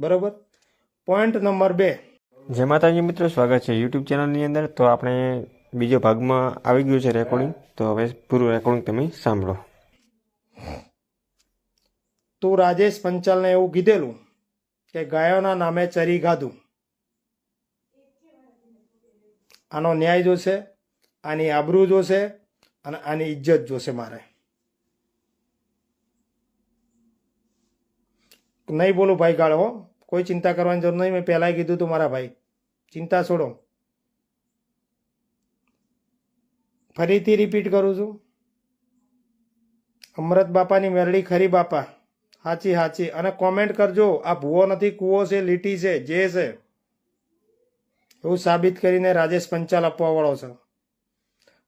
બરોબર? Point number બે. જય માતાજી મિત્રો સ્વાગત છે યુટ્યુબ ચેનલની અંદર. તો આપણે બીજો ભાગમાં આવી ગયું છે રેકોર્ડિંગ તો હવે પૂરું રેકોર્ડિંગ તમે સાંભળો. તું રાજેશ પંચાલને એવું કીધેલું કે ગાયોના નામે ચરી ગાધું. આનો ન્યાય જોશે આની આબરૂ જોશે અને આની ઇજ્જત જોશે મારે. નહીં બોલું ભાઈ ગાળો કોઈ ચિંતા કરવાની જરૂર નહીં. મેં પહેલાંય કીધું તું મારા ભાઈ. ચિંતા છોડો. ફરીથી રિપીટ કરું છું. અમૃત બાપાની મેરડી ખરી બાપા. સાચી સાચી અને કોમેન્ટ કરજો. આ ભૂવો નથી, કૂવો છે, લીટી છે, જે છે. એવું સાબિત કરીને રાજેશ પંચાલ આપવા વાળો છે.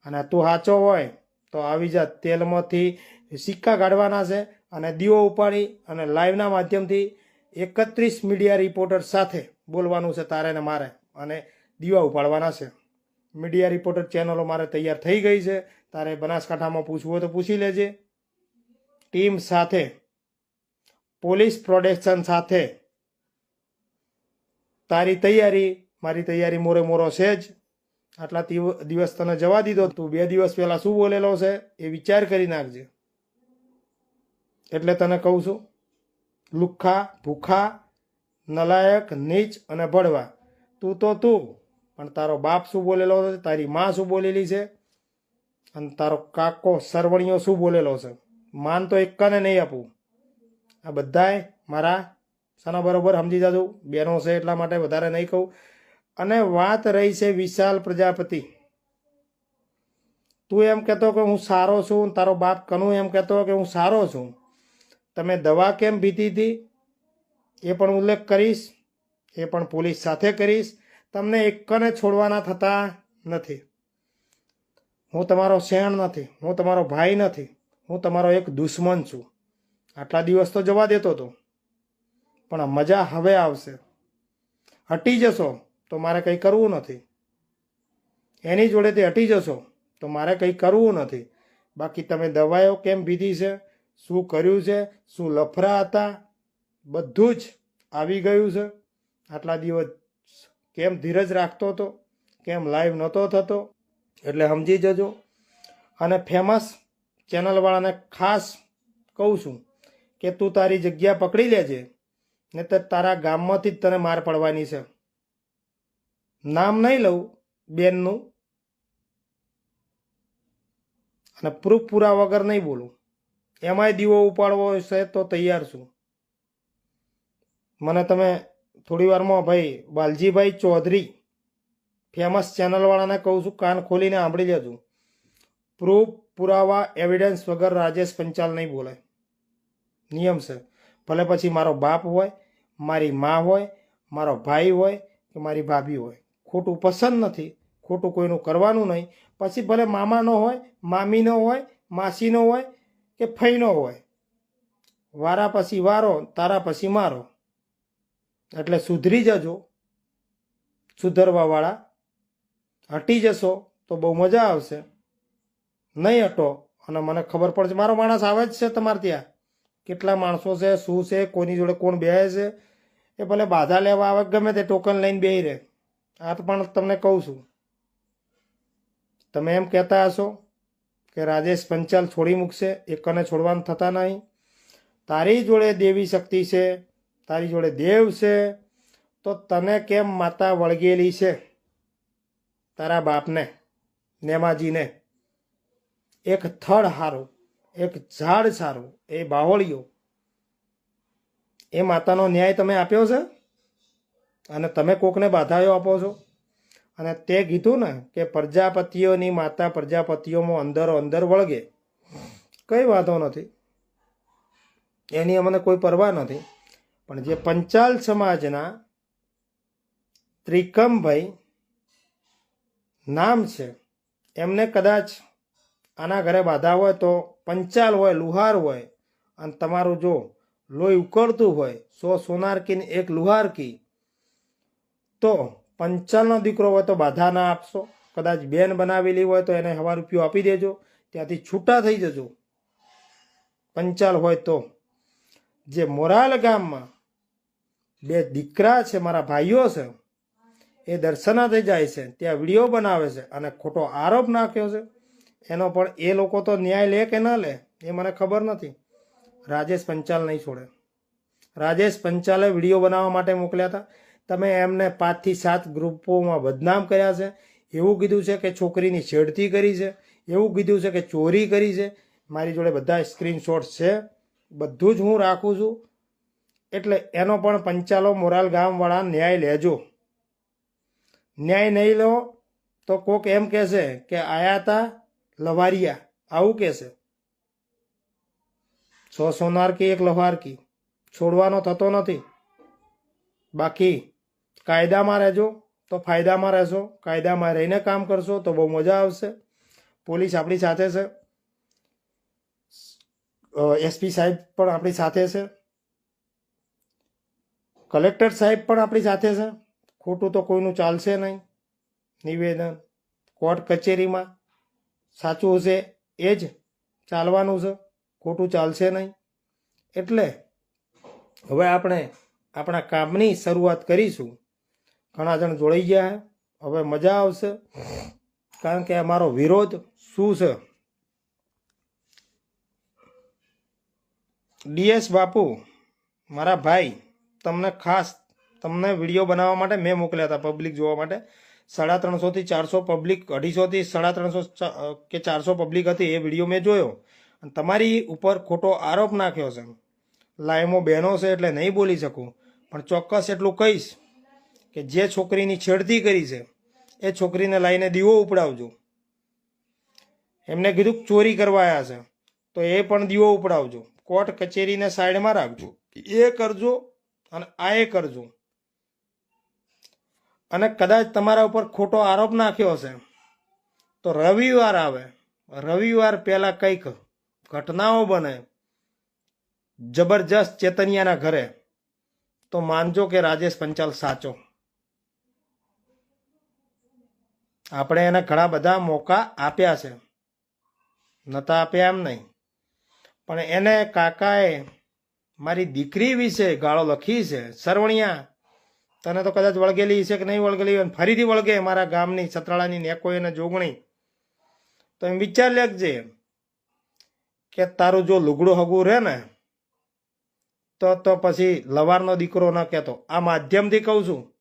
અને તું સાચો હોય, તો આવી જા. તેલમાંથી સિક્કા કાઢવાના છે અને દીવો ઉપાડી અને લાઈવના માધ્યમથી એકત્રીસ મીડિયા રિપોર્ટર સાથે બોલવાનું છે તારે ને મારે અને દીવા ઉપાડવાના છે. મીડિયા રિપોર્ટર ચેનલો મારે તૈયાર થઈ ગઈ છે. તારે બનાસકાંઠામાં પૂછવું હોય તો પૂછી લેજે. ટીમ સાથે, પોલીસ પ્રોટેક્શન સાથે તારી તૈયારી, મારી તૈયારી મોરે મોરો છે જ. આટલા દિવસ તને જવા દીધો. તું બે દિવસ પહેલાં શું બોલેલો છે એ વિચાર કરી નાખજે. એટલે તને કહું છું લુખ્ખા ભૂખા, નલાયક, નીચ અને ભડવા. તું તો તું, પણ તારો બાપ શું બોલેલો છે? તારી માં શું બોલેલી છે? અને તારો કાકો સરવણીઓ શું બોલેલો છે? માન તો એકાને નહીં આપું. આ બધાય મારા સાના બરોબર સમજી જાજો. બેનો છે એટલા માટે વધારે નહીં કહું. અને વાત રહી છે વિશાલ પ્રજાપતિ. તું એમ કહેતો કે હું સારો છું તારો બાપ કનું એમ કહેતો કે હું સારો છું. તમે દવા કેમ પીધી હતી? એ પણ ઉલ્લેખ કરીશ. એ પણ પોલીસ સાથે કરીશ. તમને એકને છોડવાના થતા નથી. હું તમારો શેણ નથી. હું તમારો ભાઈ નથી. હું તમારો એક દુશ્મન છું. આટલા દિવસ તો જવા દેતો હતો પણ મજા હવે આવશે. હટી જશો તો મારે કંઈ કરવું નથી. એની જોડે તે હટી જશો તો મારે કંઈ કરવું નથી. બાકી તમે દવાઓ કેમ પીધી છે? શું કર્યું છે, શું લફરા હતા, બધું જ આવી ગયું છે. આટલા દિવસ કેમ ધીરજ રાખતો હતો, કેમ લાઈવ નહોતો થતો, એટલે સમજી જજો. અને ફેમસ ચેનલવાળાને ખાસ કહું છું કે તું તારી જગ્યા પકડી લેજે ને તો તારા ગામમાંથી જ તને માર પડવાની છે. નામ નહીં લઉં બેનનું. અને પ્રૂફ પૂરા વગર નહીં બોલું. એમાંય દીવો ઉપાડવો છે તો તૈયાર છું. મને તમે થોડી વારમાં ભાઈ બાલજીભાઈ ચૌધરી ફેમસ ચેનલવાળાને કહું છું, કાન ખોલીને સાંભળી લેજો. પ્રૂફ પુરાવા એવિડન્સ વગર રાજેશ પંચાલ નહીં બોલે. નિયમ છે. ભલે પછી મારો બાપ હોય, મારી મા હોય, મારો ભાઈ હોય કે મારી ભાભી હોય. ખોટું પસંદ નથી. ખોટું કોઈનું કરવાનું નહીં. પછી ભલે મામાનો હોય મામીનો હોય માસીનો હોય કે ફૈનો હોય. વારા પછી વારો, તારા પછી મારો. એટલે સુધરી જજો. સુધરવાવાળા હટી જશો તો બહુ મજા આવશે. નહીં હટો. અને મને ખબર પડશે મારો માણસ આવે જ છે તમારે ત્યાં. કેટલા માણસો છે, શું છે, કોની જોડે કોણ બેસે છે. એ ભલે બાધા લેવા આવે, ગમે તે ટોકન લઈને બેહી રહે. આ પણ તમને કહું છું. તમે એમ કહેતા હશો કે રાજેશ પંચાલ છોડી મૂકશે એકને છોડવાનું થતા નહીં. તારી જોડે દેવી શક્તિ છે, તારી જોડે દેવ છે, તો તને કેમ માતા વળગેલી છે? તારા બાપને, નેમાજીને. એક થડ સારું એક ઝાડ સારું, એ બાહોળિયો એ માતાનો ન્યાય તમે આપ્યો છે? અને તમે કોકને બાધાયો આપો છો? અને તે કીધું ને કે પ્રજાપતિઓની માતા પ્રજાપતિઓમાં અંદરો અંદર વળગે. કંઈ વાંધો નથી. એની અમને કોઈ પરવા નથી. પણ જે પંચાલ સમાજના ત્રિકમભાઈ નામ છે, એમને કદાચ આના ઘરે બાધા હોય તો પંચાલ હોય, લુહાર હોય, અને તમારું જો લોહી ઉકળતું હોય, સો સોનાર કી ને એક લુહાર કી તો પંચાલનો દીકરો હોય તો બાધા ના આપશો. કદાચ બેન બનાવેલી હોય તો એને હવા રૂપિયો આપી દેજો. ત્યાંથી છૂટા થઈ જજો. પંચાલ હોય તો. જે મોરાલ ગામમાં બે દીકરા છે, મારા ભાઈઓ છે, એ દર્શનાર્થે જાય છે. ત્યાં વીડિયો બનાવે છે અને ખોટો આરોપ નાખ્યો છે. એનો પણ એ લોકો તો ન્યાય લે કે ન લે, એ મને ખબર નથી. રાજેશ પંચાલ નહીં છોડે. રાજેશ પંચાલે વીડિયો બનાવવા માટે મોકલ્યા હતા. તમે એમને પાંચથી સાત ગ્રુપોમાં બદનામ કર્યા છે. એવું કીધું છે કે છોકરીની છેડતી કરી છે. એવું કીધું છે કે ચોરી કરી છે. મારી જોડે બધા સ્ક્રીનશોટ છે. બધું જ હું રાખું છું. એટલે એનો પણ પંચાલો મોરાલ ગામવાળા ન્યાય લેજો. ન્યાય નહીં લો તો કોક એમ કહેશે કે આયા તા લવારિયા. આવું કહેશે. સો સોનાર કે એક લવારકી છોડવાનો થતો નથી. બાકી કાયદામાં રહેજો, તો ફાયદામાં રહેશો, કાયદામાં રહીને કામ કરશો તો બહુ મજા આવશે. પોલીસ આપણી સાથે છે. એસપી સાહેબ પણ આપણી સાથે છે. કલેક્ટર સાહેબ પણ આપણી સાથે છે. ખોટું તો કોઈનું ચાલશે નહીં. નિવેદન કોર્ટ કચેરીમાં સાચું હશે એ જ ચાલવાનું છે. ખોટું ચાલશે નહીં. એટલે હવે આપણે આપણા કામની શરૂઆત કરીશું. ઘણા જણ જોડાઈ ગયા હવે મજા આવશે. કારણ કે અમારો વિરોધ શું છે? ડીએસ બાપુ, મારા ભાઈ, તમને ખાસ તમને વીડિયો બનાવવા માટે મેં મોકલ્યા હતા પબ્લિક જોવા માટે. સાડા ત્રણસોથી ચારસો પબ્લિક અઢીસોથી સાડા ત્રણસો કે ચારસો પબ્લિક હતી એ વીડિયો મેં જોયો. અને તમારી ઉપર ખોટો આરોપ નાખ્યો છે. લાઈમો બહેનો છે એટલે નહીં બોલી શકું. પણ ચોક્કસ એટલું કહીશ. કે જે છોકરીની છેડતી કરી છે એ છોકરીને લાઈને દીવો ઉપડાવજો. એમને કીધું ચોરી કરવા આવ્યા છે તો એ પણ દીવો ઉપડાવજો. કોર્ટ કચેરીને સાઈડમાં રાખજો. એ કરજો અને આ એ કરજો. અને કદાચ તમારા ઉપર ખોટો આરોપ નાખ્યો હશે તો રવિવાર આવે. રવિવાર પહેલા કંઈક ઘટનાઓ બને. જબરજસ્ત ચેતનિયાના ઘરે. તો માનજો કે રાજેશ પંચાલ સાચો. આપણે એને ઘણા બધા મોકા આપ્યા છે. નતા આપ્યા એમ નહીં. પણ એને કાકાએ મારી દીકરી વિશે ગાળો લખી છે. સરવણિયા, તને તો કદાચ વળગેલી છે કે નહીં વળગેલી હોય ફરીથી વળગે મારા ગામની સતરાળાની નેકો એને જોગણી. તો એમ વિચાર લેખજે કે તારું જો લુગડું હગું રહે ને, તો તો પછી લવારનો દીકરો ન કહેતો. આ માધ્યમથી કહું છું.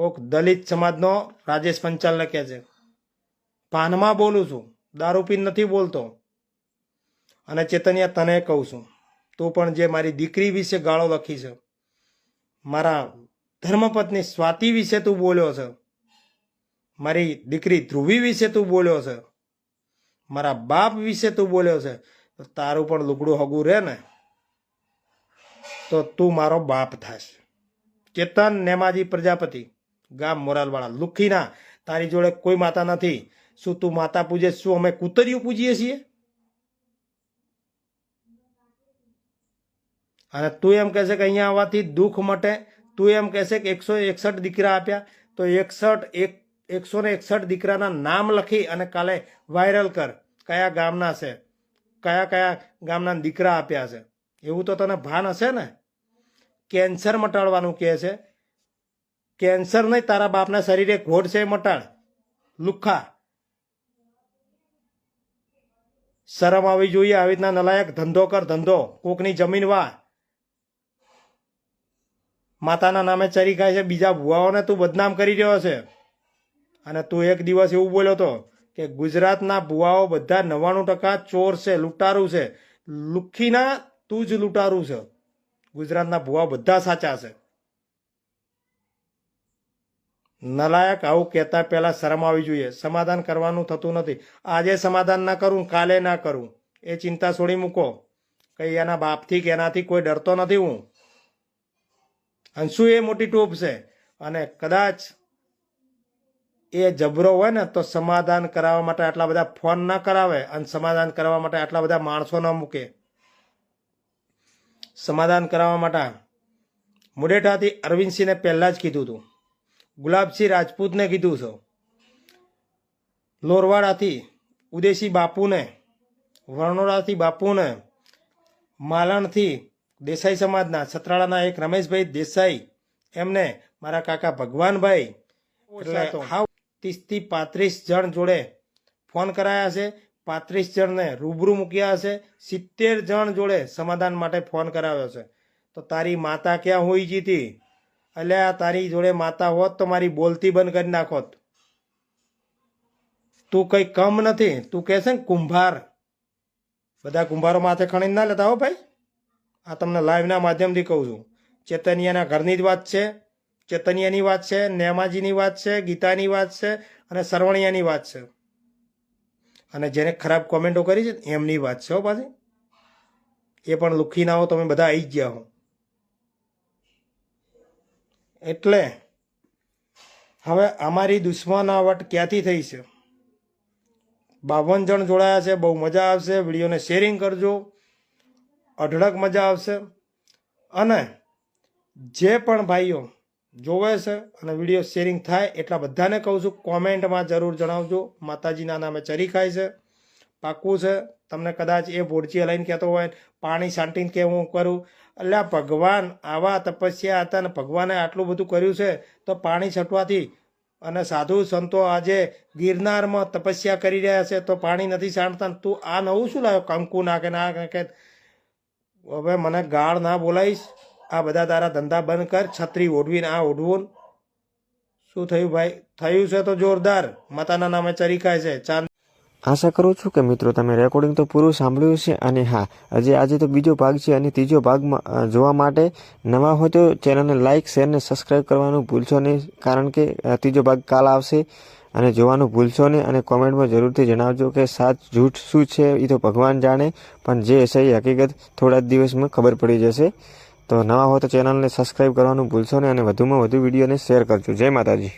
કોક દલિત સમાજનો રાજેશ પંચાલ કહે છે. પાનમાં બોલું છું, દારૂ પી નથી બોલતો. અને ચેતન્યા, તને કહું છું, તું પણ જે મારી દીકરી વિશે ગાળો લખી છે, મારા ધર્મપત્ની સ્વાતિ વિશે તું બોલ્યો છે, મારી દીકરી ધ્રુવી વિશે તું બોલ્યો છે, મારા બાપ વિશે તું બોલ્યો છે તારું પણ લુગડું હગું રહે ને, તો તું મારો બાપ થાશ. ચેતન નેમાજી પ્રજાપતિ. ગામ મોરાલવાળા લુખીના, તારી જોડે કોઈ માતા નથી. શું તું માતા પૂજે? શું અમે કૂતરીઓ પૂજીએ છીએ? અને તું એમ કહેશે કે અહીંયા આવવાથી દુઃખ મટે. તું એમ કહેશે કે એકસો એકસઠ દીકરા આપ્યા. તો એકસઠ, એક, એકસો ને એકસઠ દીકરાના નામ લખી અને કાલે વાયરલ કર. કયા ગામના છે? કયા કયા ગામના દીકરા આપ્યા છે? એવું તો તને ભાન હશે ને? કેન્સર મટાડવાનું કહે છે. કેન્સર નહીં, તારા બાપના શરીરે ઘોડ છે, મટાડ. લુખ્ખા શરમ આવી જોઈએ, આવી રીતના નલાયક. ધંધો કર, ધંધો. કોકની જમીન વા માતાના નામે ચરી ખાય છે, બીજા ભુવાઓને તું બદનામ કરી રહ્યો છે. અને તું એક દિવસ એવું બોલ્યો હતો કે ગુજરાતના ભુવાઓ બધા નવ્વાણું ટકા ચોર છે, લૂંટારું છે. લુખ્ખીના તું જ લૂંટારું છે. ગુજરાતના ભુવાઓ બધા સાચા છે. નલાયક આવું કહેતા પહેલા શરમ આવી જોઈએ. સમાધાન કરવાનું થતું નથી. આજે સમાધાન ના કરું, કાલે ના કરું. એ ચિંતા છોડી મૂકો. કઈ એના બાપથી કે એનાથી કોઈ ડરતો નથી હું. અને શું એ મોટી ટોપ છે. અને કદાચ એ જબરો હોય ને, તો સમાધાન કરાવવા માટે આટલા બધા ફોન ના કરાવે અને સમાધાન કરવા માટે આટલા બધા માણસો ન મૂકે. સમાધાન કરાવવા માટે મુડેઠાથી અરવિંદસિંહને પહેલાં જ કીધું હતું. ગુલાબસિંહ રાજપૂતને કીધું છે. લોરવાડાથી ઉદેશી બાપુને, વરણોડાથી બાપુને, માલણથી દેસાઈ સમાજના છત્રાળાના એક રમેશભાઈ દેસાઈ, એમને મારા કાકા ભગવાનભાઈ, એટલે હાવ ત્રીસથી પાંત્રીસ જણ જોડે ફોન કરાયા છે. પાંત્રીસ જણને રૂબરૂ મૂક્યા હશે સિત્તેર જણ જોડે સમાધાન માટે ફોન કરાવ્યો છે. તો તારી માતા ક્યાં હોઈ જીતી? અલ્યા તારી જોડે માતા હોત તો મારી બોલતી બંધ કરી નાખોત. તું કઈ કમ નથી. તું કહે છે ને, કુંભાર. બધા કુંભારો માથે ખણીને ના લેતા હો ભાઈ. આ તમને લાઈવના માધ્યમથી કહું છું. ચેતનિયાના ઘરની જ વાત છે. ચેતનિયાની વાત છે, નેમાજીની વાત છે, ગીતાની વાત છે અને સરવણિયાની વાત છે. અને જેને ખરાબ કોમેન્ટો કરી છે એમની વાત છે હો પાછી. એ પણ લુખી ના હો, તમે બધા આવી ગયા હો. એટલે હવે અમારી દુશ્મનાવટ ક્યાંથી થઈ છે? બાવન જણ જોડાયા છે, બહુ મજા આવશે, વિડીયોને શેરિંગ કરજો, અઢળક મજા આવશે. અને જે પણ ભાઈઓ જોવે છે અને વીડિયો શેરિંગ થાય એટલા બધાને કહું છું, કોમેન્ટમાં જરૂર જણાવજો. માતાજીના નામે ચરી ખાય છે. પાક્કું છે. તમને કદાચ એ ભોળચી હલાઈને કહેતો હોય, પાણી છાંટીને કે હું કરું? એટલે ભગવાન આવા તપસ્યા હતા ને ભગવાને આટલું બધું કર્યું છે, તો પાણી છટવાથી. અને સાધુ સંતો આજે ગિરનારમાં તપસ્યા કરી રહ્યા છે, તો પાણી નથી છાંટતા તું આ નવું શું લાવ્યો? કંકુ નાખે, ના કે હવે મને ગાળ ના બોલાવીશ. આ બધા તારા ધંધા બંધ કર, છત્રી ઓઢવીને આ ઓઢવું શું થયું ભાઈ? થયું છે તો જોરદાર. માતાના નામે ચરી ખાય છે. ચાંદ આશા કરું છું કે મિત્રો તમે રેકોર્ડિંગ તો પૂરું સાંભળ્યું છે અને હા, હજી આજે તો બીજો ભાગ છે અને ત્રીજો ભાગમાં જોવા માટે નવા હોય તો ચેનલને લાઇક શેર ને સબસ્ક્રાઈબ કરવાનું ભૂલશો નહીં, કારણ કે ત્રીજો ભાગ કાલ આવશે અને જોવાનું ભૂલશો નહીં અને કોમેન્ટમાં જરૂરથી જણાવજો કે સાચ જૂઠ શું છે એ તો ભગવાન જાણે, પણ જે હશે એ હકીકત થોડા જ દિવસમાં ખબર પડી જશે. તો નવા હોય તો ચેનલને સબસ્ક્રાઈબ કરવાનું ભૂલશો નહીં અને વધુમાં વધુ વિડીયોને શેર કરજો. જય માતાજી.